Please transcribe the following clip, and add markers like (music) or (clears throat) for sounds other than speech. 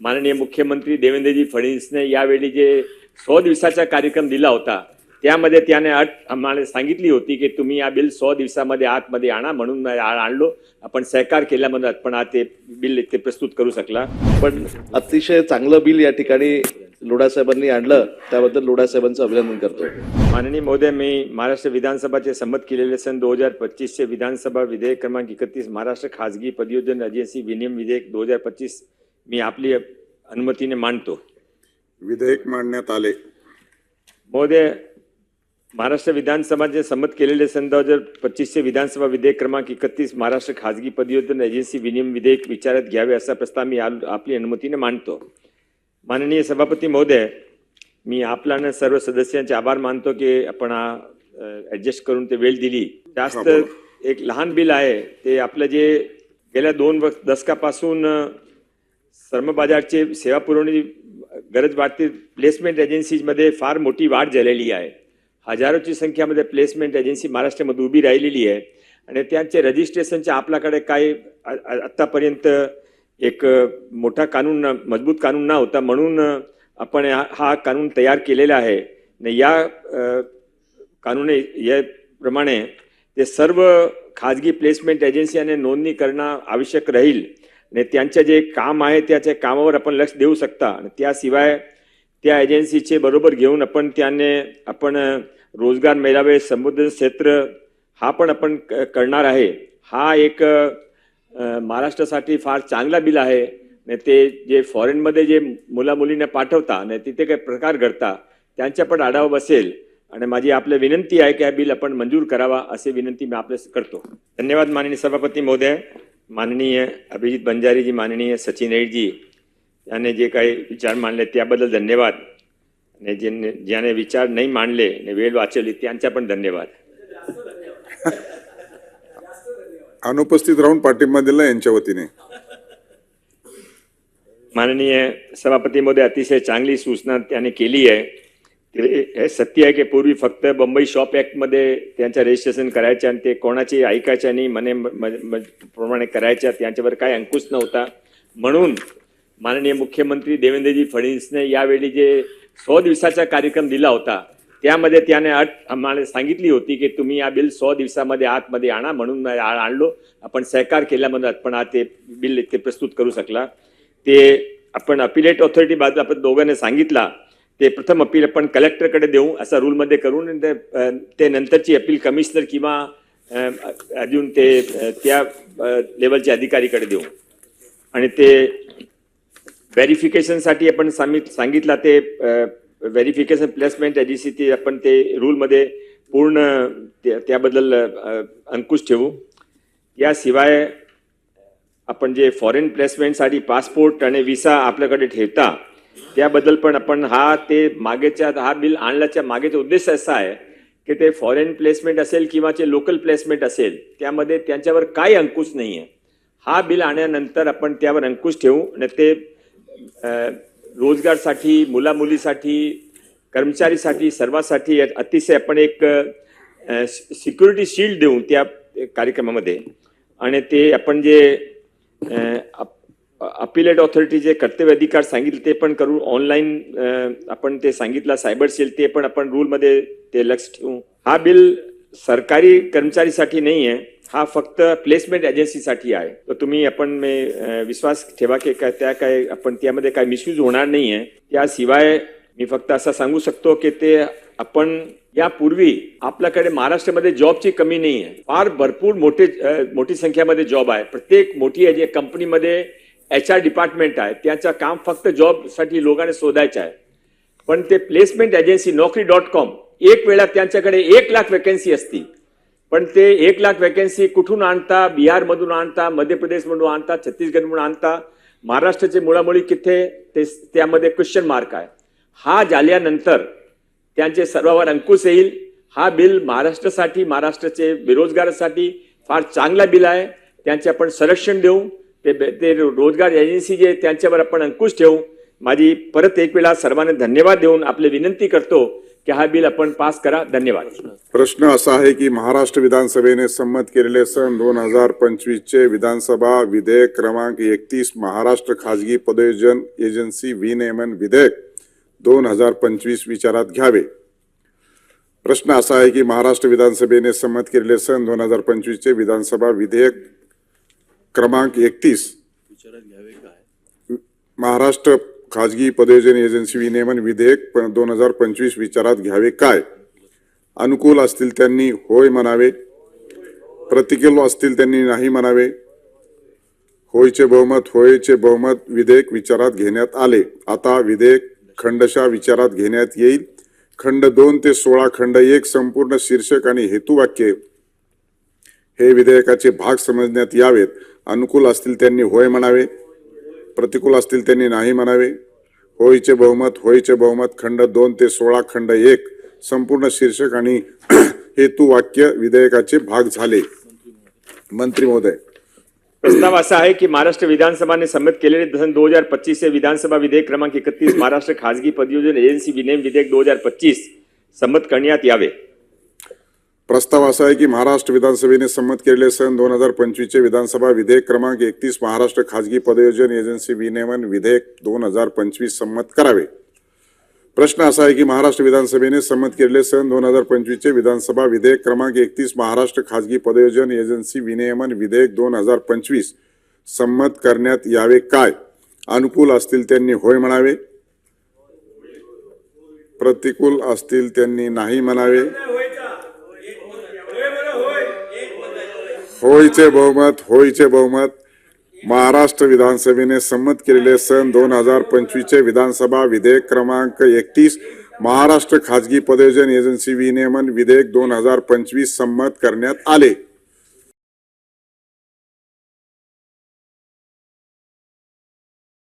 माननीय मुख्यमंत्री देवेंद्रजी फडणवीसने यावेळी जे सौ दिवसाचा कार्यक्रम दिला होता त्यामध्ये त्याने अट आम्हाला सांगितली होती की तुम्ही या बिल सौ दिवसामध्ये आतमध्ये आणा म्हणून आ- आणलो. आपण सहकार केल्यामध्ये आपण आज ते बिल ते प्रस्तुत करू शकला. पण अतिशय चांगलं बिल या ठिकाणी लोढा साहेबांनी आणलं त्याबद्दल लोढा साहेबांचं अभिनंदन करतो. माननीय महोदय मी महाराष्ट्र विधानसभाचे संमत केलेले सन दोन हजार पच्चीसचे विधानसभा विधेयक क्रमांक एकतीस महाराष्ट्र खाजगी पदयोजन एजन्सी विनियम विधेयक दोन हजार पच्चीस मी आपली अनुमतीने मांडतो. विधेयक मांडण्यात आले. महोदय महाराष्ट्र विधानसभाचे संमत केलेले सन दोन हजार पच्चीसचे विधानसभा विधेयक क्रमांक एकतीस महाराष्ट्र खाजगी पदयोजन एजन्सी विनियम विधेयक विचारात घ्यावे असा प्रस्ताव मी आपली अनुमतीने मांडतो. माननीय सभापती महोदय मी आपला आणि सर्व सदस्यांचे आभार मानतो की आपण हा ऍडजस्ट करून ते वेळ दिली. जास्त एक लहान बिल आहे ते आपलं जे गेल्या दोन दशकापासून श्रम बाजारचे सेवा पुरवणी गरज वाढते प्लेसमेंट एजन्सीजमध्ये फार मोठी वाढ झालेली आहे. हजारोची संख्यामध्ये प्लेसमेंट एजन्सी महाराष्ट्रामध्ये उभी राहिलेली आहे. आणि त्यांचे रजिस्ट्रेशनचे आपल्याकडे काय आत्तापर्यंत एक मोठा कानून मजबूत कानून न होता म्हणून आपण हा कानून तयार केलेला आहे. आणि या अ, कानून याप्रमाणे ते सर्व खाजगी प्लेसमेंट एजन्सी आणि नोंदणी करणं आवश्यक राहील. आणि त्यांचे जे काम आहे त्याच्या कामावर आपण लक्ष देऊ शकता. आणि त्याशिवाय त्या एजन्सीचे बरोबर घेऊन आपण त्याने आपण रोजगार मेळावे समुद्र क्षेत्र हा पण आपण क- करणार आहे. हा एक महाराष्ट्रासाठी फार चांगला बिल आहे. आणि ते जे फॉरेनमध्ये जे मुलामुलींना पाठवता आणि तिथे काही प्रकार घडता त्यांच्या पण आढावा बसेल. आणि माझी आपल्या विनंती आहे की हा बिल आपण मंजूर करावा अशी विनंती मी आपल्यास करतो. धन्यवाद माननीय सभापती महोदय. माननीय अभिजित बंजारीजी माननीय सचिन रेड्डी याने जे काही विचार मांडले त्याबद्दल धन्यवाद. आणि ज्यांनी ज्याने विचार नाही मांडले आणि वेळ वाचवली त्यांचा पण धन्यवाद. अनुपस्थित राहून पाठिंबा दिला यांच्या वतीने. माननीय सभापती महोदय अतिशय चांगली सूचना त्याने केली आहे. हे सत्य आहे की पूर्वी फक्त बंबई शॉप ॲक्टमध्ये त्यांचं रजिस्ट्रेशन करायचं आणि ते कोणाचे ऐकायच्या आणि मने म- म- प्रमाणे करायच्या त्यांच्यावर काय अंकुश नव्हता. म्हणून माननीय मुख्यमंत्री देवेंद्रजी फडणवीसने यावेळी जे सौ दिवसाचा कार्यक्रम दिला होता त्यामध्ये त्याने अट आम्हाला सांगितली होती की तुम्ही या बिल सौ दिवसामध्ये आतमध्ये आणा म्हणून आणलो. आपण सहकार केल्यामध्ये पण आज ते बिल ते प्रस्तुत करू शकला. ते आपण अपिलेट ऑथॉरिटी बाजू आपण दोघांनी सांगितला ते प्रथम अपील आपण कलेक्टरकडे देऊ असा रूलमध्ये करून ते, ते नंतरची अपील कमिशनर किंवा अजून ते त्या लेवलच्या अधिकारीकडे देऊ. आणि ते व्हेरिफिकेशनसाठी आपण सांगित सांगितला ते व्हेरिफिकेशन प्लेसमेंट एजन्सी ते आपण ते रूलमध्ये पूर्ण त्या- त्याबद्दल अंकुश ठेवू. याशिवाय आपण जे फॉरेन प्लेसमेंटसाठी पासपोर्ट आणि विसा आपल्याकडे ठेवता त्याबद्दल पण आपण हा ते मागेच्या हा बिल आणल्याच्या मागेचा उद्देश असा आहे की ते फॉरेन प्लेसमेंट असेल किंवा जे लोकल प्लेसमेंट असेल त्यामध्ये त्यांच्यावर काय अंकुश नाही आहे हा बिल आणल्यानंतर आपण त्यावर अंकुश ठेवू आणि ते रोजगारसाठी मुलामुलीसाठी कर्मचारीसाठी सर्वांसाठी अतिशय आपण एक सिक्युरिटी शील्ड देऊ त्या कार्यक्रमामध्ये. आणि ते आपण जे अपिलेट ऑथॉरिटी जे कर्तव्य अधिकार सांगितले ते पण करू. ऑनलाईन आपण ते सांगितलं सायबर सेल ते पण आपण रूलमध्ये ते लक्ष ठेवू. हा बिल सरकारी कर्मचारीसाठी नाही आहे हा फक्त प्लेसमेंट एजन्सीसाठी आहे. तर तुम्ही आपण मे, विश्वास ठेवा की काय त्या काय आपण त्यामध्ये काय मिसयूज होणार नाही आहे त्याशिवाय मी फक्त असं सांगू शकतो की ते आपण यापूर्वी आपल्याकडे महाराष्ट्रामध्ये जॉबची कमी नाही आहे फार भरपूर मोठे मोठी संख्यामध्ये जॉब आहे. प्रत्येक मोठी जे कंपनीमध्ये एच आर डिपार्टमेंट आहे त्याचं काम फक्त जॉबसाठी लोकांना शोधायचं आहे. पण ते placement agency Naukri dot com एक वेळा त्यांच्याकडे एक लाख वॅकन्सी असती. पण ते एक लाख वॅकन्सी कुठून आणता? बिहारमधून आणता? मध्य प्रदेशमधून आणता? छत्तीसगडमधून आणता? महाराष्ट्राचे मुळामुळी किथे? ते त्यामध्ये क्वेश्चन मार्क आहे. हा झाल्यानंतर त्यांचे सर्वावर अंकुश येईल. हा बिल महाराष्ट्रासाठी महाराष्ट्राचे बेरोजगारासाठी फार चांगला बिल आहे. त्यांचे आपण संरक्षण देऊ. ते ते रोजगार एजन्सी जे त्यांच्यावर आपण अंकुश ठेवू माझी परत एक वेळा सर्वांना धन्यवाद देऊन आपली विनंती करतो की हा बिल आपण पास करा. धन्यवाद. प्रश्न असा आहे की महाराष्ट्र विधानसभेने संमत केलेले सन दोन हजार पंचवीस चे विधानसभा विधेयक क्रमांक एकतीस महाराष्ट्र खाजगी पदयोजन एजन्सी विनियमन विधेयक दोन हजार पंचवीस विचारात घ्यावे. प्रश्न असा आहे की महाराष्ट्र विधानसभेने संमत केलेले सन दोन हजार पंचवीसचे विधानसभा विधेयक क्रमांक एकतीस. महाराष्ट्र खाजगी पदयोजन एजन्सी विनियमन विधेयक दोन हजार पंचवीस विचारात घ्यावे काय? अनुकूल असतील त्यांनी होय म्हणावे. प्रतिकूल असतील त्यांनी नाही म्हणावे. होयचे बहुमत होयचे बहुमत विधेयक विचारात घेण्यात आले. आता विधेयक खंडशा विचारात घेण्यात येईल. खंड दोन ते सोळा खंड एक संपूर्ण शीर्षक आणि हेतुवाक्य हे विधेयकाचे भाग समजण्यात यावेत. अनुकूल असतील त्यांनी होय म्हणावे प्रतिकूल असतील त्यांनी नाही म्हणावे. होयचे बहुमत होयचे बहुमत खंड दोन ते सोळा खंड एक संपूर्ण शीर्षक आणि (clears throat) हेतू वाक्य विधेयकाचे भाग झाले. मंत्री महोदय. प्रस्ताव असा आहे की महाराष्ट्र विधानसभाने संमत केलेले धन दोन हजार पच्चीस से विधानसभा विधेयक क्रमांक एकतीस महाराष्ट्र खाजगी पदयोजन एजन्सी विनियम विधेयक दो हजार पच्चीस संमत करण्यात यावे. प्रस्ताव असा आहे की महाराष्ट्र विधानसभेने संमत केलेले सन दोन हजार पंचवीसचे विधानसभा विधेयक क्रमांक एकतीस महाराष्ट्र खाजगी पदयोजन एजन्सी विनियमन विधेयक दोन हजार पंचवीस संमत करावे. प्रश्न असा आहे की महाराष्ट्र विधानसभेने संमत केलेले सन दोन हजार पंचवीसचे विधानसभा विधेयक क्रमांक एकतीस महाराष्ट्र खाजगी पदयोजन एजन्सी विनियमन विधेयक दोन हजार पंचवीस संमत करण्यात यावे काय? अनुकूल असतील त्यांनी होय म्हणावे. प्रतिकूल असतील त्यांनी नाही म्हणावे. होयचे बहुमत होयचे बहुमत. महाराष्ट्र विधानसभेने संमत केलेले सन दोन हजार पंचवीसचे विधानसभा विधेयक क्रमांक एकतीस महाराष्ट्र खाजगी पदयोजन एजन्सी विनियमन विधेयक दोन हजार पंचवीस संमत करण्यात आले.